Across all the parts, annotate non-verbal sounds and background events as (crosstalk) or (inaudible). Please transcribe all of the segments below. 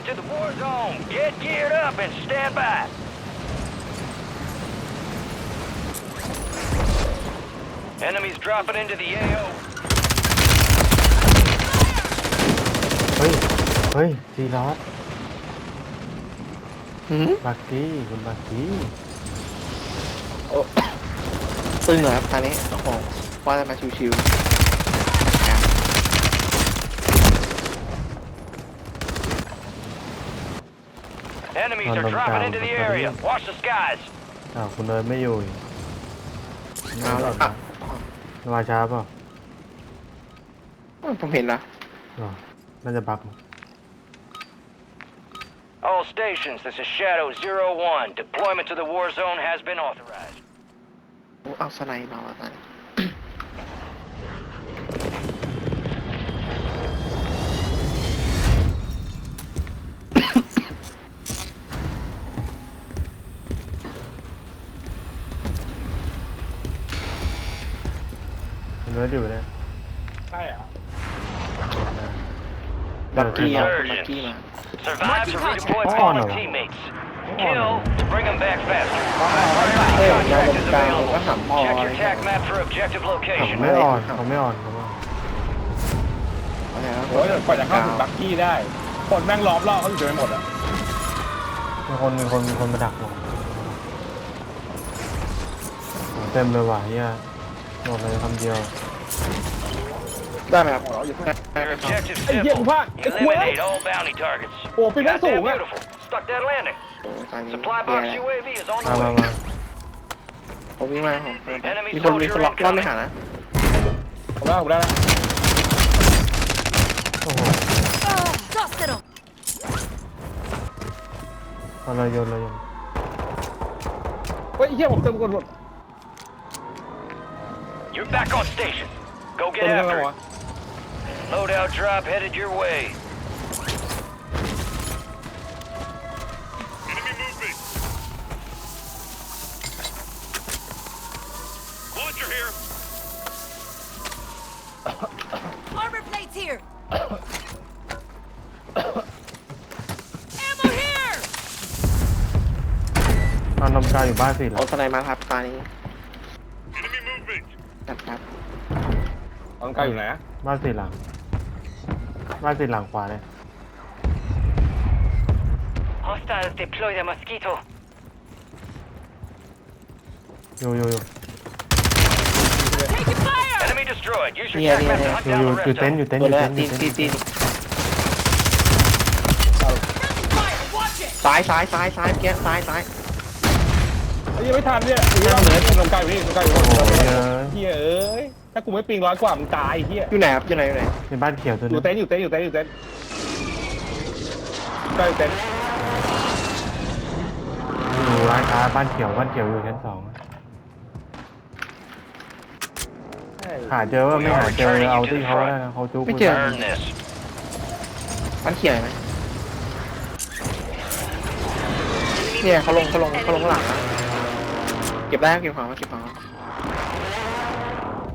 headed to the war zone. Get geared up and stand by. Enemies dropping into the AO. เฮ้ย เฮ้ยซีรอสหืมบักกี้คุณบักกี้ โอ้ซึ่งเหรอครับตอนนี้โอ้โหว่าจะมาชิวๆ Enemies are dropping into the area. Watch the skies. อ้าวคุณเดินไม่อยู่อีก เอาแล้ว ค อ่ะ มาช้าเปล่า อ๋อผมเห็นนะ อ๋อน่าจะบักมั้ง All stations, this is Shadow Zero One. Deployment to the war zone has been authorized. โอ้เอาสไนด์มาแล้วกัน คุ ณเนอยู่เนี่ยใช่เหรอบักกี้อเอาอคุณบักกี้มา Survive to redeploy Oh, fallen no. teammates. Kill to bring them back faster. เฮ้ยเราล Contract ง is กลาง available. ก็หำพอ Check อะไร your เงี้ย TAC map for objective เขา location. ไม่อ่อนเขาไม่อ่อนเขาไม่อ่อนอะไรนะโอ้ยกว่าจะเข้าถึงบักกี้ได้ คนแม่งล้อมรอบเขาอยู่ไปหมดอะมีคนมีคนมีคนมาดักเต็มเลยว่ะเฮียบอกเลยคำเดียว ได้ไหมครับหัวเราะอยู่ข้างได้ไหม Your ครับ objective ไอ้เหี้ยกู simple. พลาดไอ้คุย Eliminate all bounty targets. โอ้ปีนแม่งสูง Goddamn อะ beautiful. Stuck that landing. โอ้ตอนนี้ Supply แย่ box UAV is on มา the มา way. มาผมวิ่งมาผม Enemy มีคนมี soldier คนล็อกรอบไม่ incoming. หานะผมได้ผมได้แล้วโอ้โห Tossero! เอาเลยโยนเลยโยนเฮ้ยไอ้เหี้ยผมเติมกดหมด You're back on station. Go เติ get มกันแล้ว after วะ it. Loadout drop headed your way. Enemy movement. Launcher here. Armor plates here! Ammo here! เอานมกาอยู่บ้านสิเหรอ เอาสไนด์มาครับตอน ตอนกลางอยู่ไหนอะบ้านสี่หลัง บ้านสี่หลังขวาเลย Hostiles deploy the mosquito. อยู่อยู่อยู่ Taking fire! Enemy destroyed. Use your Yeah, tac yeah, map to yeah. hunt อยู่ down อยู่ the อยู่ rest เต็น of ท์อยู่ them. เต็นท์ตัอวยู่แรเต็กนท์อตียู่นเต็นตีนท์ตีน Friendly fire! Watch it! ซ้ายซ้ายซ้ายซ้ายเกี้ยซ้ายซ้าย ไอ้เหี้ยังไม่ทันเนี่ยไอ้เหี้ยเหมือนตรงกลางอยู่นี่ตรงกลางอยู่โอ้โหนี่เยอะเหี้ยเอ้ย ถ้ากูไม่ปิงร้อยกว่ามึงตายไอ้เหี้ยอยู่ไหนครับอยู่ไหนอยู่ไหนในบ้านเขียวตัวอนึยู่งเต็นท์อยู่เต็นท์อยู่เต็นท์อยู่เต็นท์ใกล้เต็นท์อยู่ร้านค้าบ้านเขียวบ้านเขียวอยู่ชั้นสองหาเจอว่าไม่หาเจอเอาที่เขาแล้วนะเขาจุกไม่เจอ Earn this. มันเขียวไหมเนี่ยเขาลงเขาลงเขาลงข้างหลังนะเก็บได้ครับเก็บของมาเก็บของมา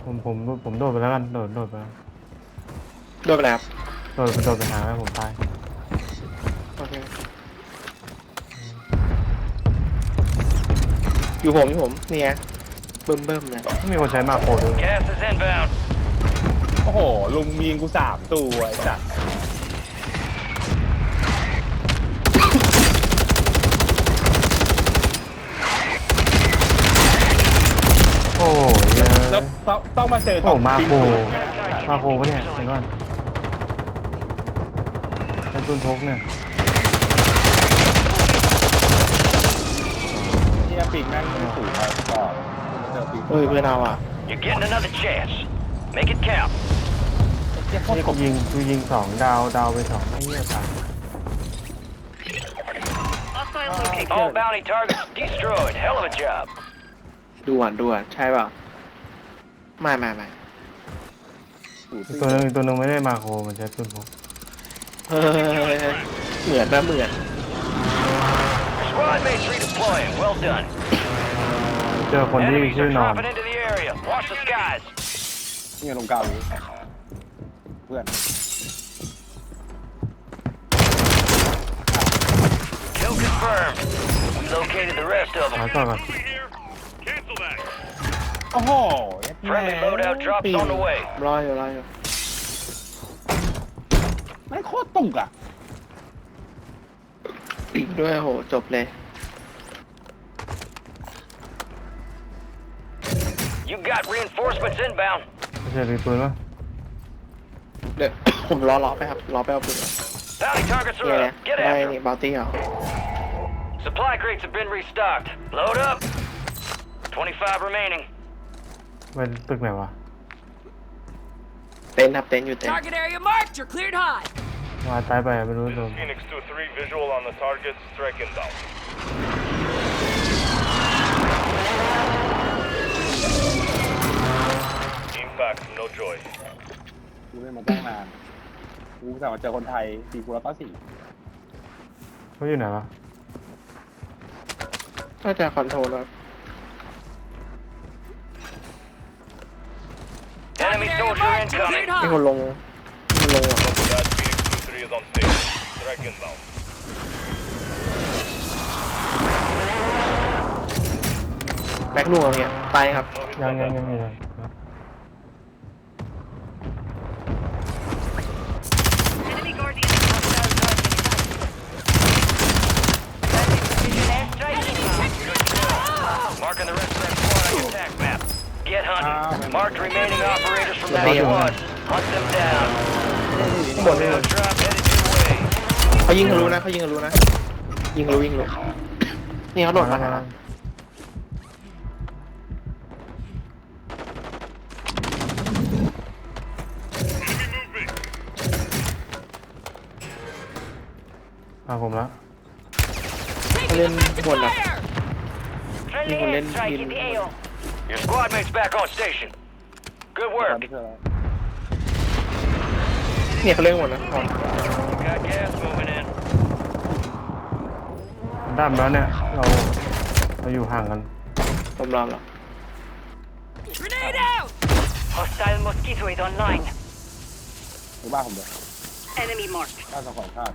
ผมผมผมโดดไปแล้วกันโดดโดดไปแล้วโดนไปแล้วครับโดดโดดไปหาแล้วผมตายโอเคอยู่ผมอยู่ผมเนี่ยเบิ่มเบิ่มเลยไม่มีคนใช้มาโครด้วย Gas is inbound. โอ้โห ลุงมียิงกูสามตัวไอ้สัสโอ้ยเย แล้วอะต้องต้องมาเจอโอ้มาโคปิงมาโคปะเนี่ยเห็นก่อนเป็นตุนพกเนี่ยเหี้ยปิงแม่งไม่สูงไปก่อนมาเจอปิงเฮ้ยเพื่อนเอาอะ You're getting another chance. Make it count. เหี้ยโคตรนี่กกูบยิงกูยิงสองดาวดาวไปสองไอ้เหี้ยตาย All bounty targets destroyed. Hell of a job. ด่วนด่วนใช่เปล่า ไม่ไม่ไม่อีกตัวนึงอีกตัวนึงไม่ได้มาโคมันใช้ตุนพกเฮ้ยเหมือนนะเหมือน Squad mates redeploying. Well done. เจอคนที่ Enemies ชื่ are อนอน dropping into the area. Watch the skies. เนี่ยตรงกลางอยู่เพื่อน confirmed. We located the rest of หา them. ต่อก่อนโอ้โห Friendly loadout drops on the way. รออยู่รออยู่ ไม่โคตรตุกอ่ะ ปิดด้วยโหจบเลย You got reinforcements inbound. ไม่ใช่มีปืนปะ เดี๋ยว ผมรอรอไปครับ รอไปเอาปืน (coughs) Bounty targets นี่ are ไง up. Get ได้ after นี่ them. บาวตี้เหรอ Supply crates have been restocked. Load up. 25 remaining. เป็นตึกไหนวะเต็นท์ครับเต็นท์อยู่เต็นท์ Target area marked. You're cleared high. มาตายไปไม่รู้โดน Phoenix 2-3, visual on the target, strike inbound. Impact, no joy. กูเล่นมาตั้งนาน กูแต่มาเจอคนไทยสี่กูแล้วก็สี่เขาอยู่ไหนวะน่าจะคอนโทรลครับ Enemy Target area soldier marked. You're incoming. cleared มีคน high. ลงมีคนลงอะ That Phoenix 2-3 is on station. Strike inbound. แบ็คลูกอะไรเงี้ยตายครับ No hit ยัง on ยัง that. ยังยัง Enemy guardian. Enemy check Marking the rest of that squad on your attack map. Get hunting. Mark the remaining operators from that Damn. squad. Hunt them down. ข้างบนนี่ Loadout drop headed your way. เขายิงทะลุนะเขายิงทะลุนะ ยิงทะลุยิงทะลุนี่เขาโดดมามาหามาผมแล้วเขาเล่นบนอะ fire. มีคนเล่นยิน Your squad mates back on station. Good ตอน work. ที่เจอแล้ว เนี่ยเขาเล่นหมดนะอ๋อ Got gas moving in. ด้ามแล้วเนี่ย เราเราอยู่ห่างกัน ผมรอแล้ว Grenade out. Hostile mosquito is online. หรือบ้านผมเลย Enemy marked. ข้าวสองของข้าว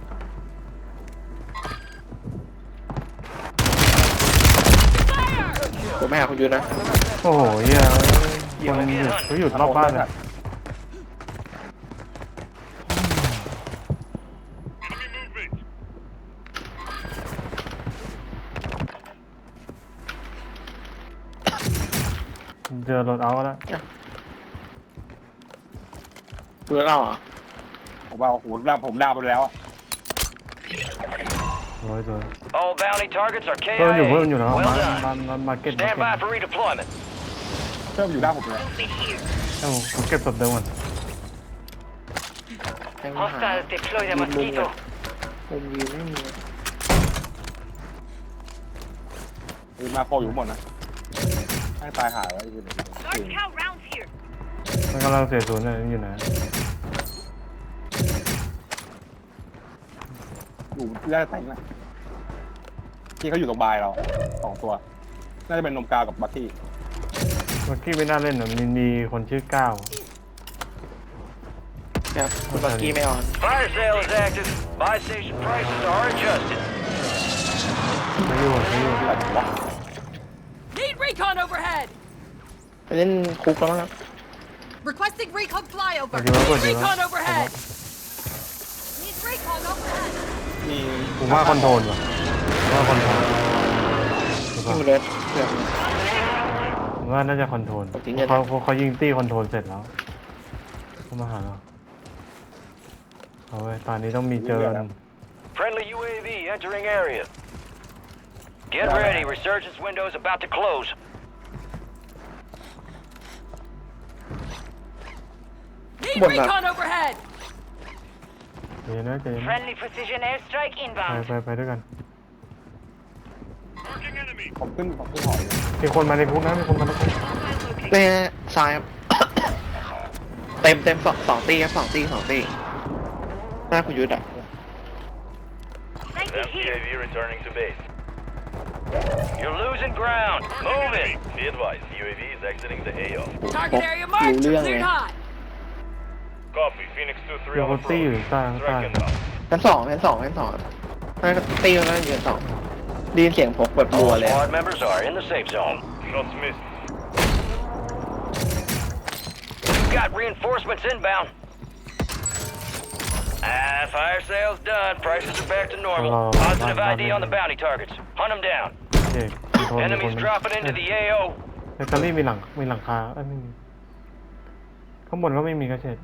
ผมไม่หาคุณยูนะโอ้โหเหี้ยคนหยุดเขาหยุดรอบบ้านเลยเจอรถเอาแล้วคุณเราเหรอผมว่าโอ้โหดาผมดาวไปแล้วอะ โอ้ยสวย All bounty targets are เพิ่มอยู่ KIA. เพิ่มอยู่แล้ว Well มา done. มามามาเก็ตมา Stand เก็ by ต for redeployment. เชื่อมอยู่ด้านผมเลย Be here. เอ้าผมเก็บศพเดิมก่อนแม่งหา Hostiles deploy the Good mosquito. movement. มุมยืนไม่มีมีมาโคอยู่ข้างบนนะ ให้ตายหายแล้วอยู่ใน Large cow rounds here. มันกำลังเสียศูนย์เลย อยู่ไหนอยู่ที่ได้แต่งนะที่เขาอยู่ตรงบายเราสองตัว น่าจะเป็นนมกาวกับบัคกี้เมื่อกี้ไม่น่าเล่นหรอกมีมีคนชื่อก้าวครับคุณบักกี้ไม่ออน Fire sale is active. Buy station prices are adjusted. ไม่อยู่ไม่อยู่ที่ไหนวะ Need recon overhead. ไปเล่นคุกแล้วมั้งครับ Requesting recon flyover. What do you want, what Need do you want? recon overhead. Need recon overhead. มีผมว่าคอนโทรลว่ะผมว่าคอนโทรลถูกยิปะงเลยเกือบผมว่าน่าจะคอนโทรลผมทิ้งเงินเขาเขาเขายิงตี้คอนโทรลเสร็จแล้วเขามาหาเราเอาไว้ตอนนี้ต้องมีเจอ Friendly UAV entering area. Get ready. Resurgence window is about to close. Need What the- recon overhead. เดี๋ยวนะเดี๋ยวนะ Friendly precision airstrike ไป inbound. ไปไปด้วยกันผมขึ้นผมขึ้นหอยเลยมีคนมาในคุกนะมีคนมาในคุกแน่ซ้ายครับ เต็มเต็มสองสองตีครับสองตีสองตีหน้าคุณยุทธอะ Thank you here. MPAV returning to base. You're losing ground. Move it. Be advised, UAV is exiting the AO. Target area รู้ marked. เรื่ You're องเลย cleared high. Copy, Phoenix 2-3 Yo, on what do you approach. stand- Strike stand? inbound. ชั้นสองชั้นสองชั้นสองน่าจะตีแล้วน่าจะยืนสองเได้ยินเสียงพกแบบรั All วเลยอะ squad members are in the safe zone. Shots missed. You've got reinforcements inbound. Ah, fire sale's done. Prices are back to normal. Hello, Positive bye, ID bye, on the bye. bounty targets. Hunt them down. เด็กมีคนมีคน Enemies dropping into the AO. แบตเตอรี่มีหลังมีหลังคาเอ้ยไม่มีข้างบนก็ไม่มีกระเช็ด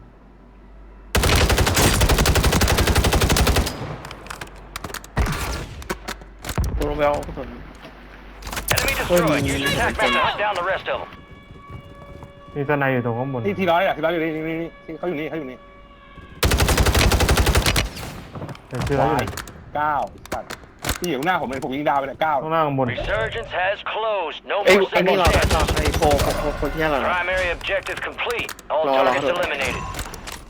ลงไปเอากระสุน Enemy destroyed. Use your attack map to hunt down the rest of them. มีสไนอยู่ตรงข้างบนนี่ทีร้อยอะทีร้อยอยู่นี่นี่นี่นี่เขาอยู่นี่เขาอยู่นี่เดี๋ยวชื่ออะไรอยู่เก้าสัตว์ที่อยู่ข้างหน้าผมเป็นผมยิงดาวไปเลยเก้าข้างหน้าข้างบน Resurgence has closed. No เอ้ย more ไอ้นี่ second เราเรา chances. ไอ้โฟโฟโฟโฟที่นี่เราเหรอ Primary objective complete. All Rò, rò, targets rò. eliminated.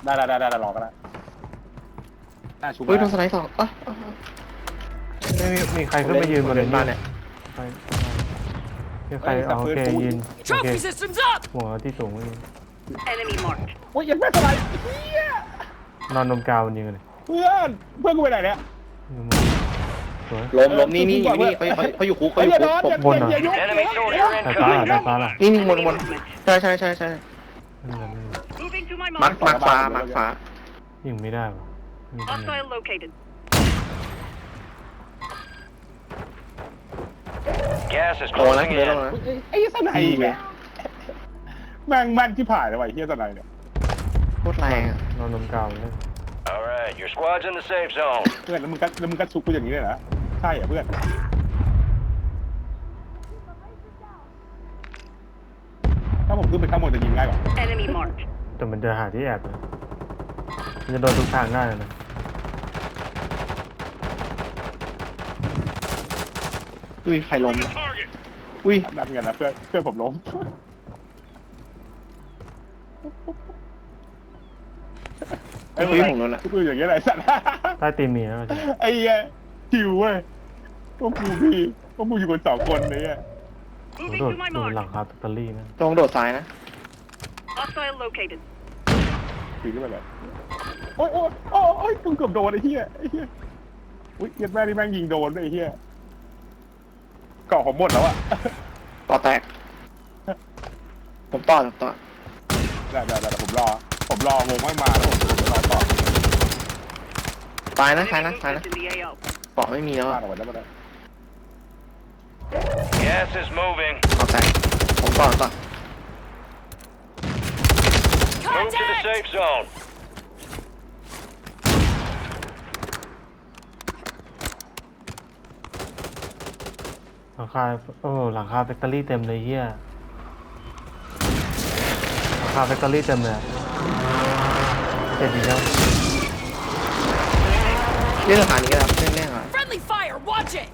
ได้ได้ได้ได้รอก็ได้หน้าชูเฮ้ยโดนสไลด์สองอะอะ ไม่มีมีใครขึ้นไปยืนบนเล่นี้นบ้านเนี่ยใครมีใครเอาโอเคยืนโอเค Trophy systems up! หัวที่สูงไม่มี Enemy marked. โอ้ยยังไม่เป็นไรเฮียนอนนมกาวมันยิงกันเลยเพื่อนเพื่อนกูไปไหนเนี่ยสวยล้มล้มนี่นี่อยู่นี่เขาเขาเขาอยู่คุกเขาเฮ้ยอยู่อย่าคุโดกนผม อย่าอย่ายุบ Enemy soldier แต่ฟ้า incoming. แต่ฟ้าล่ะนี่นี่บนบนใช่ใช่ใช่ใช่ Moving to my มาร์ mark. คมาร์คฟ้ามาร์คฟ้ายิงไม่ได้ปะมีคนยิง Hostile located. Gas is โอ้นะ closing เดี๋ยว in. ลงนะ ไอ้สไนไงแม่งแม่นที่ผ่านเลยว่ะไอ้เฮียสไนเนี่ยโคตรแรงอะนอนนมกาวเลย All right, your squad's in the safe zone. เพื่อนแล้วมึงก็แล้วมึงก็ชุกกูอย่างนี้เลยนะใช่เหรอเพื่อน ถ้าผมขึ้นไปข้างบนจะยิงง่ายกว่า Enemy marked. แต่มันจะหาที่แอบนะมันจะโดนทุกทางได้เลยนะ อุ้ยใครล้ม Target. อุ้ยนัดกันนะเพื่อนเพื่อนผมล้ม ไอ้คุยของนั่นอะ กูอย่างเงี้ยไรสัตว์ ใต้ตีนมีนะไอ้เหี้ยคิวเว้ยพวกกูพี่พวกกูอยู่กันสองคนเลยอะผม Moving โดด to my โดดหลัง mark. คาแบตเตอรี่นะตรงโดดซ้ายนะ Hostile located. ปีนขึ้นไปเลยโอ้ยโอ้ยโอ้ยโอ้ยกูเกือบโดนไอ้เหี้ยไอ้เหี้ยอุ้ยเหี้ยัดแม่นี่แม่งยิงโดนด้วยไอ้เหี้ย เกาะผมหมดแล้วอะต่อแตก ผมต่อผมต่อได้ได้ได้ผมรอ ผมรอวงไม่มาแล้วผมผมจะรอต่อตายนะตาย Enemy นะตายนะ movement in the AO. เกาะไม่มีแล้วมาอะออกไปแล้วมาได้ Gas is moving. ต่อแตกผมต่อต่อ Move to the Contact! safe zone. หลังคาโอ้หลังคาแบตเตอรี่เต็มเลยเฮียหลังคาแบตเตอรี่เต็มเลยอะเจ็บอีกแล้วเล่นสถานีก็ได้ครับแน่ๆอะ Friendly fire! Watch it!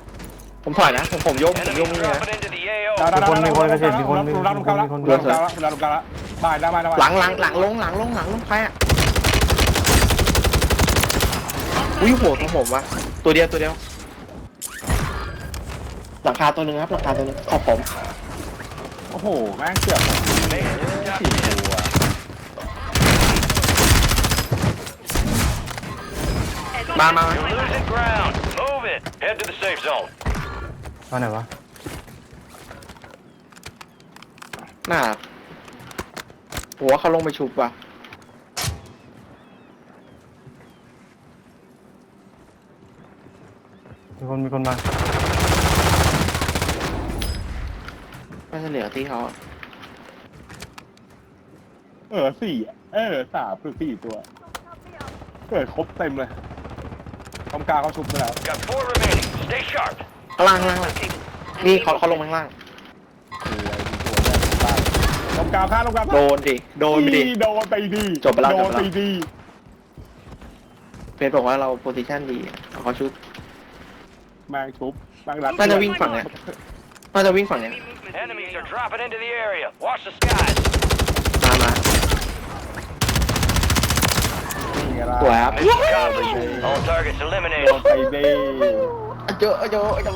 ผมถอยนะผมผมโยกผมโยก Enemies นี่นะ dropping into the AO. ได้ได้ได้มีคนมีคนเกษตรมีคนมีมีคนรับลูกค้าแล้วมีคนรับลูกค้าแล้วรับลูกค้าแล้วได้ได้ได้ได้หลังหลังหลังลงหลังลงหลังลงใครอะอุ้ยโหตรงผมวะตัวเดียวตัวเดียว หลังคาตัวหนึ่งครับหลังคาตัวหนึ่งขอบผมโอ้โห แม่งเกือบ Make it to the top สี่ ten. ตัวมามามา You're losing ground. Move it. Head to the safe zone. มาไหนวะ หน้าหัวเขาลงไปชุบว่ะมีคนมีคนมา ไม่ใช่เหลือที่เขาอะเออสี่เออสามคือสี่ตัวเกิดครบเต็มเลยทำกลางเขาชุบไปแล้ว Got four remaining. Stay sharp. ข้างล่างข้างล่างข้างล่าง Located. นี่เขาเขาลงไปข้างล่างทำกลางข้างทำกลางโดนดิ โดนไปดิ โดนไปดีจบไปแล้วโดจบนไปแล้วไปดีเฟซบอกว่าเราโพซิชันดีเอาเขาชุบแมงชุบแมงรัดน่าจะวิ่งฝั่งเนี้ย น่าจะวิ่งฝั่งเนี้ย Enemy movement in the Enemies are AO. dropping into the area. Watch the skies. มามา นี่ไงล่ะ สวยครับ Mission accomplished. All targets โดน eliminated. ไปดี เจอเจอเจอ